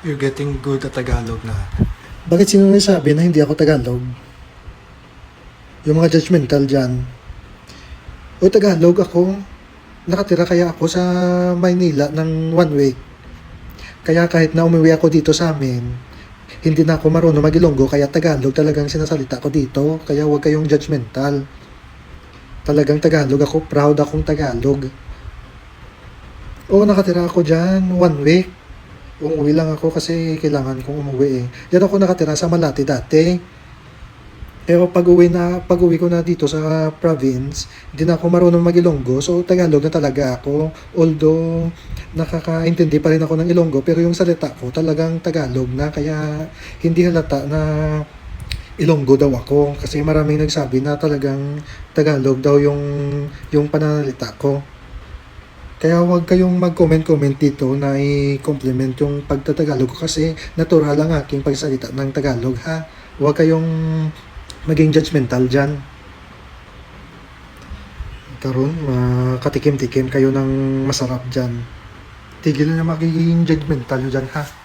You're getting good at Tagalog na. Bakit sino nagsabi na hindi ako Tagalog? Yung mga judgmental dyan. O Tagalog ako. Nakatira kaya ako sa Maynila ng one week. Kaya kahit na umuwi ako dito sa amin, hindi na ako marunong mag-Ilonggo, kaya Tagalog talagang sinasalita ko dito. Kaya huwag kayong judgmental. Talagang Tagalog ako, proud akong Tagalog. Oo, nakatira ako dyan, one week. Umuwi lang ako kasi kailangan kong umuwi eh. Yan ako nakatira sa Malati dati. Pero pag uwi, na, pag uwi ko na dito sa province, hindi na ako marunong mag-Ilonggo. So, Tagalog na talaga ako. Although, nakakaintindi pa rin ako ng Ilonggo. Pero yung salita ko talagang Tagalog na. Kaya, hindi halata na Ilonggo daw ako. Kasi maraming nagsabi na talagang Tagalog daw yung, yung pananalita ko. Kaya huwag kayong mag-comment-comment dito na i-compliment yung pagtatagalog ko kasi natural lang aking pagsalita ng Tagalog ha. Huwag kayong maging judgmental dyan. Karon, makatikim-tikim kayo ng masarap dyan. Tigil na magiging judgmental nyo dyan ha.